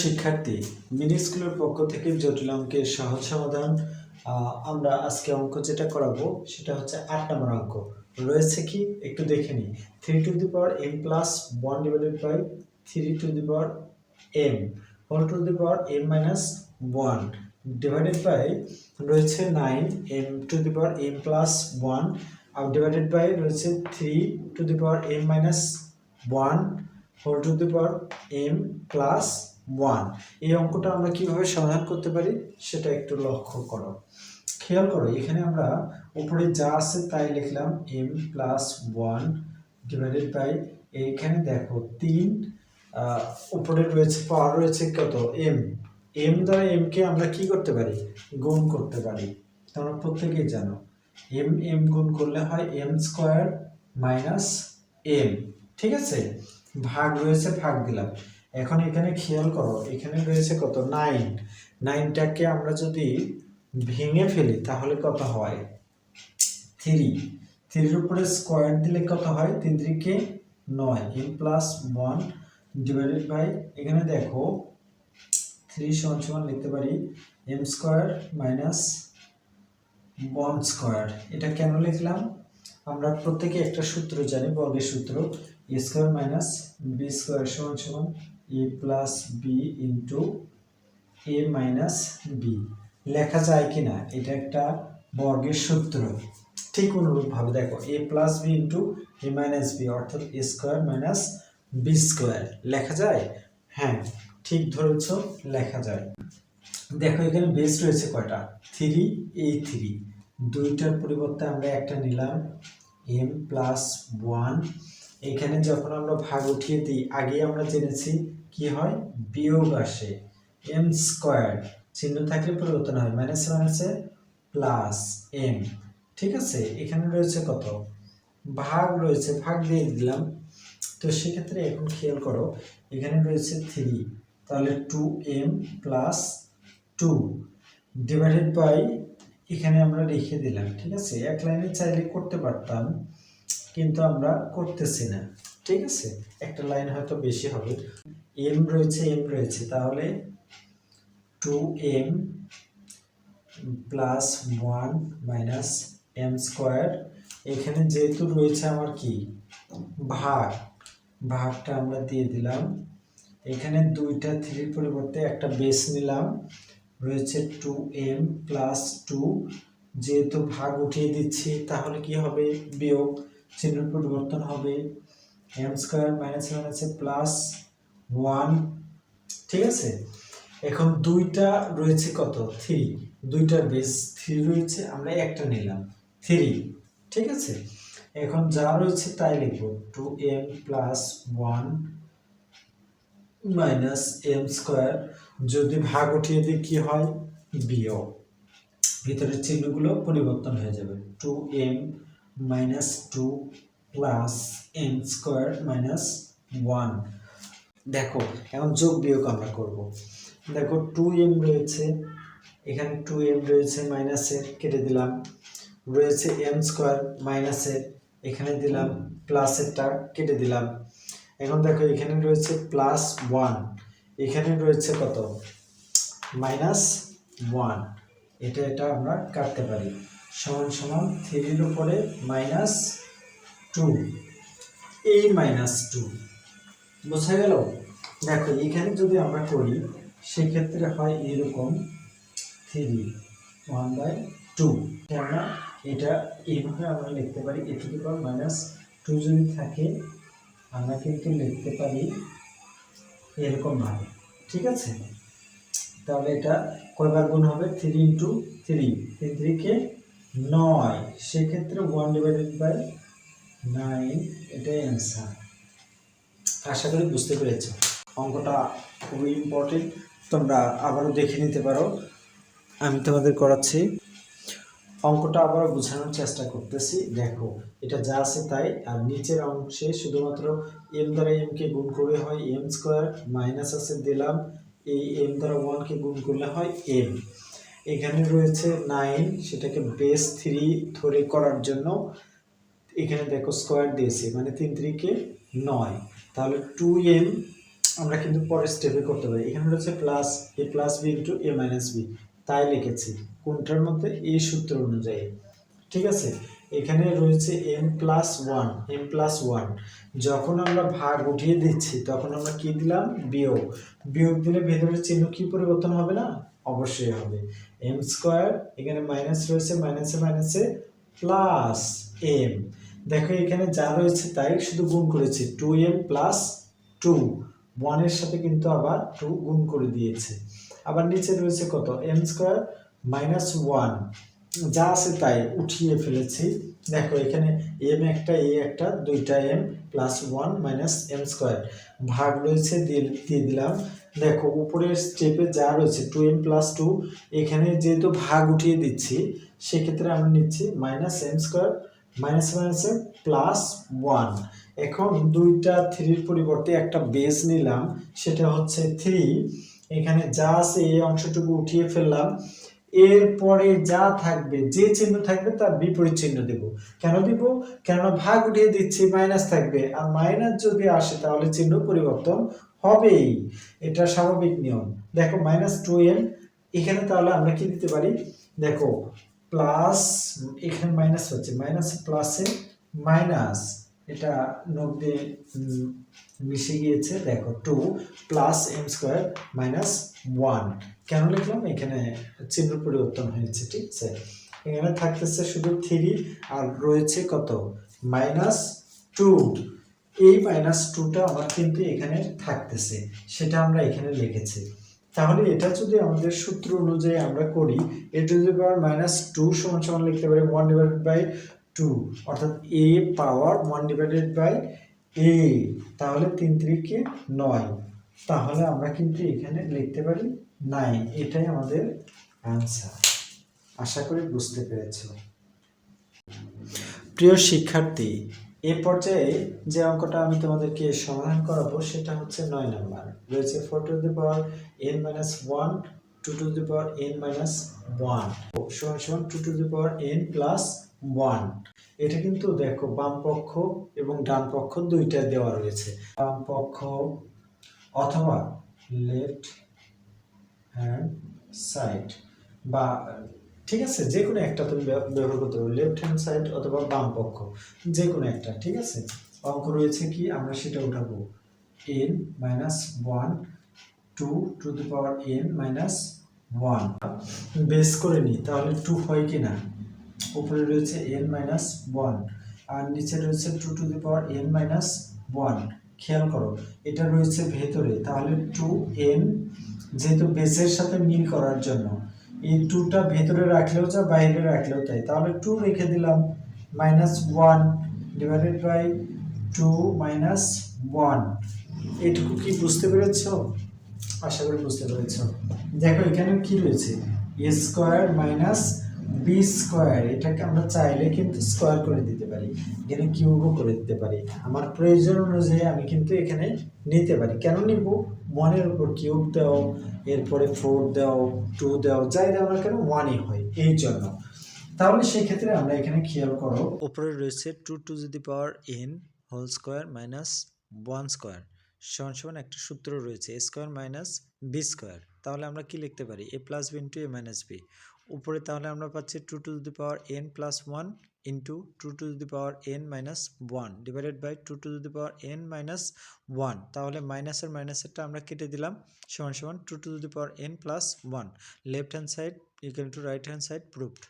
শিক্ষার্থী, মিনি স্কুলের পক্ষ থেকে জটিল অঙ্কের সহজ সমাধান আমরা আজকে অঙ্ক যেটা করাবো সেটা হচ্ছে আট নম্বর অঙ্ক। রয়েছে কি? একটু দেখে নিই। Three to the power M plus one divided by three to the power M whole to the power M minus one divided by রয়েছে nine M to the power M plus one R divided by রয়েছে three to the power M minus one whole to the power M plus one. এই অঙ্কটা আমরা কীভাবে সমাধান করতে পারি সেটা একটু লক্ষ্য করো। খেয়াল করো, এখানে আমরা উপরে যা আছে তাই লিখলাম M plus one divided by এইখানে দেখো তিন উপরে রয়েছে পাওয়ার রয়েছে কত? এম এম দ্বারা এম কে আমরা কি করতে পারি? গুণ করতে পারি। তোমরা প্রত্যেকেই জানো। এম এম গুণ করলে হয় এম স্কোয়ার মাইনাস এম ঠিক আছে? ভাগ রয়েছে, ভাগ দিলাম। এখন এখানে খেয়াল করো, এখানে রয়েছে কত? নাইন নাইনটাকে আমরা যদি ভেঙে ফেলি, তাহলে কত হয়? থ্রি থ্রির উপরে স্কোয়ার দিলে কত হয়? তিন তিরিকে নয়। M plus one divided by এখানে দেখো থ্রি সমান সমান লিখতে পারি M square minus one square এটা কেন লিখলাম? আমরা প্রত্যেকে একটা সূত্র জানি, বর্গের সূত্র A square minus B square সমান সমান A plus B into A minus B লেখা যায় কি না এটা একটা বর্গের সূত্র। ঠিক অনুরূপভাবে দেখো A plus B into A minus B অর্থাৎ A square minus B square লেখা যায়? হ্যাঁ ঠিক ধরেছ, লেখা যায়। দেখো, এখানে বেস রয়েছে কয়টা? থ্রি এই থ্রি দুইটার পরিবর্তে আমরা একটা নিলাম এম প্লাস ওয়ান এখানে যখন আমরা ভাগ উঠিয়ে দিই আগে আমরা জেনেছি কি হয়? বিয়োগ আসে। এম স্কোয়ার চিহ্ন থাকলে পরিবর্তন হয়। মাইনাসে মাইনাসে প্লাস এম ঠিক আছে? এখানে রয়েছে কত? ভাগ রয়েছে, ভাগ দিয়ে দিলাম। তো সেক্ষেত্রে এখন খেয়াল করো, এখানে রয়েছে থ্রি তাহলে two M plus two divided by এখানে আমরা রেখে দিলাম। ঠিক আছে? এক লাইনে চাইলে করতে পারতাম, কিন্তু আমরা করতেছি না। ঠিক আছে? একটা লাইন হয়তো বেশি হবে। এম রয়েছে এম রয়েছে। তাহলে two M plus one minus M square এখানে যেহেতু রয়েছে আমার কি? ভাগ। ভাগটা আমরা দিয়ে দিলাম। এখানে দুইটা থ্রির পরিবর্তে একটা বেস নিলাম। রয়েছে টু এম প্লাস টু যেহেতু ভাগ উঠিয়ে দিচ্ছি, তাহলে কি হবে? বিয়োগ। চিহ্ন পরিবর্তন হবে। এম স্কোয়ার মাইনাস মাইনাসে প্লাস ওয়ান ঠিক আছে? এখন দুইটা রয়েছে কত? থ্রি দুইটার বেস থ্রি রয়েছে, আমরা একটা নিলাম। থ্রি ঠিক আছে? এখন যা রয়েছে তাই লিখব। Two M plus one minus M square যদি ভাগ উঠিয়ে দিই কি হয়? বিয়োগ। ভিতরের চিহ্নগুলো পরিবর্তন হয়ে যাবে। Two M minus two plus M square minus one দেখো, এখন যোগ বিয়োগ আমরা করব। দেখো টু এম রয়েছে, এখানে টু এম রয়েছে মাইনাসের কেটে দিলাম। রয়েছে এম স্কোয়ার মাইনাসের এখানে দিলাম প্লাসেরটা কেটে দিলাম। এখন দেখো, এখানে রয়েছে প্লাস ওয়ান এখানে রয়েছে কত? মাইনাস ওয়ান এটা এটা আমরা কাটতে পারি। সমান সমান থ্রির উপরে মাইনাস টু এই মাইনাস টু বোঝা গেল? দেখো, এখানে যদি আমরা করি, সেক্ষেত্রে হয় এরকম থ্রি ওয়ান বাই টু কেননা এটা এইভাবে আমরা লিখতে পারি A to the minus two যদি থাকে, আমরা কিন্তু লিখতে পারি এরকমভাবে ঠিক আছে? তাহলে এটা কয়বার গুণ হবে? থ্রি ইন্টু থ্রি থ্রি থ্রিকে নয়। সেক্ষেত্রে ওয়ান ডিভাইডেড বাই নাইন এটাই অ্যান্সার আশা করি বুঝতে পেরেছ। অঙ্কটা খুবই ইম্পর্টেন্ট তোমরা আবারও দেখে নিতে পারো। আমি তোমাদের করাচ্ছি। অঙ্কটা আবার বোঝানোর চেষ্টা করতেছি। দেখো, এটা যা আছে তাই। আর নিচের অংশে শুধুমাত্র এম দ্বারা এম কে গুণ করে হয় এম স্কোয়ার মাইনাস আছে দিলাম। এই এম দ্বারা ওয়ানকে গুণ করলে হয় এম এখানে রয়েছে নাইন সেটাকে বেস থ্রি ধরে করার জন্য। এখানে দেখো স্কোয়ার দিয়েছি মানে তিন তিরিকে নয়। তাহলে টু এম আমরা কিন্তু পরের স্টেপে করতে পারি। এখানে রয়েছে plus A plus B into A minus B তাই লিখেছি, কোনটার মধ্যে এই সূত্র অনুযায়ী। ঠিক আছে? এখানে রয়েছে M plus one M plus one যখন আমরা ভাগ উঠিয়ে দিচ্ছি, তখন আমরা কি দিলাম? বিয়োগ। বিয়োগ দিলে ভেতরের চিহ্ন কি পরিবর্তন হবে না? অবশ্যই হবে। এম স্কোয়ার এখানে মাইনাস রয়েছে মাইনাসে মাইনাসে প্লাস এম দেখো এখানে যা রয়েছে তাই শুধু গুণ করেছি। টু এম প্লাস টু ওয়ানের সাথে কিন্তু আবার টু গুণ করে দিয়েছে। আবার নিচে রয়েছে কত? এম স্কোয়ার মাইনাস ওয়ান যা আছে তাই উঠিয়ে ফেলেছি। দেখো এখানে এম একটা এ একটা, দুইটা M plus one minus M square ভাগ রয়েছে দিয়ে দিলাম। দেখো উপরের স্টেপে যা রয়েছে টু এম প্লাস টু এখানে যেহেতু ভাগ উঠিয়ে দিচ্ছি, সেক্ষেত্রে আমরা নিচ্ছি মাইনাস এম স্কোয়ার মাইনাস মাইনাসে প্লাস ওয়ান এখন দুইটা থ্রির পরিবর্তে একটা বেস নিলাম, সেটা হচ্ছে থ্রি এখানে যা আছে এই অংশটুকু উঠিয়ে ফেললাম। এরপরে যা থাকবে, যে চিহ্ন থাকবে তার বিপরীত চিহ্ন দেব। কেন দিব? কেননা ভাগ উঠিয়ে দিচ্ছি মাইনাস থাকবে। আর মাইনাস যদি আসে, তাহলে চিহ্ন পরিবর্তন হবেই। এটা স্বাভাবিক নিয়ম। দেখো মাইনাস টু এখানে তাহলে আমরা কি দিতে পারি? দেখো প্লাস এখানে মাইনাস হচ্ছে, মাইনাস প্লাসে মাইনাস এটা নোট দিয়ে মিশে গিয়েছে, দেখো two plus M square minus one কেন লিখলাম? এখানে চিহ্ন পরিবর্তন হয়েছে, ঠিক আছে? এখানে থাকতেছে শুধু থ্রি আর রয়েছে কত? মাইনাস টু এই মাইনাস টুটা আমার কিন্তু এখানে থাকতেছে, সেটা আমরা এখানে লিখেছি। তাহলে এটা যদি আমাদের সূত্র অনুযায়ী আমরা করি A to the power minus two সমান সমান লিখতে পারি ওয়ান ডিভাইডেড বাই টু অর্থাৎ A power one divided by A তাহলে তিন তিরিকে নয়। তাহলে আমরা কিন্তু এখানে লিখতে পারি নাইন এটাই আমাদের অ্যান্সার আশা করি বুঝতে পেরেছ। প্রিয় শিক্ষার্থী এ পর্যায়ে যে অঙ্কটা আমি তোমাদেরকে সমাধান করাবো, সেটা হচ্ছে নয় নাম্বার। রয়েছে four to the power N minus one two to the power N minus one সমান সমান two to the power N plus one এটা কিন্তু দেখো বাম পক্ষ এবং ডান পক্ষ দুইটা দেওয়া রয়েছে। বাম পক্ষ অথবা লেফট হ্যান্ড সাইড বা ঠিক আছে? যে কোনো একটা তুমি ব্যবহার করতে পারো লেফট হ্যান্ড সাইড অথবা বাম পক্ষ যে কোনো একটা, ঠিক আছে? অঙ্ক রয়েছে কি? আমরা সেটা উঠাবো। N minus one two to the power N minus one base করে নিই, তাহলে টু হয় কি না? উপরে রয়েছে এন মাইনাস ওয়ান আর নিচে রয়েছে two to the power N minus one খেয়াল করো, এটা রয়েছে ভেতরে, তাহলে টু এন যেহেতু বেসের সাথে মিল করার জন্য এই টুটা ভেতরে রাখলেও যা বাইরে রাখলেও তাই তাহলে টু রেখে দিলাম minus one divided by two minus one এটুকু কি বুঝতে পেরেছ? আশা করি বুঝতে পেরেছ। দেখো, এখানে কি রয়েছে? A square minus B square এটাকে আমরা চাইলে কিন্তু স্কোয়ার করে দিতে পারি। এখানে কিউবও করে দিতে পারি। আমার প্রয়োজন অনুযায়ী আমি কিন্তু এখানে নিতে পারি। কেন নিব? ওয়ানের উপর কিউব দাও, এরপরে ফোর দাও টু দাও, যাই দাও না কেন ওয়ানই হয়। এই জন্য। তাহলে সেই ক্ষেত্রে আমরা এখানে খেয়াল করো উপরে রয়েছে টু টু যদি power N whole square minus one square সমান সমান একটা সূত্র রয়েছে স্কোয়ার মাইনাস বি স্কোয়ার তাহলে আমরা কি লিখতে পারি? A plus B into A minus B উপরে তাহলে আমরা পাচ্ছি two to the power N plus one into two to the power N minus one divided by two to the power N minus one তাহলে মাইনাসের মাইনাসেরটা আমরা কেটে দিলাম, সমান সমান two to the power N plus one left hand side equal to right hand side proved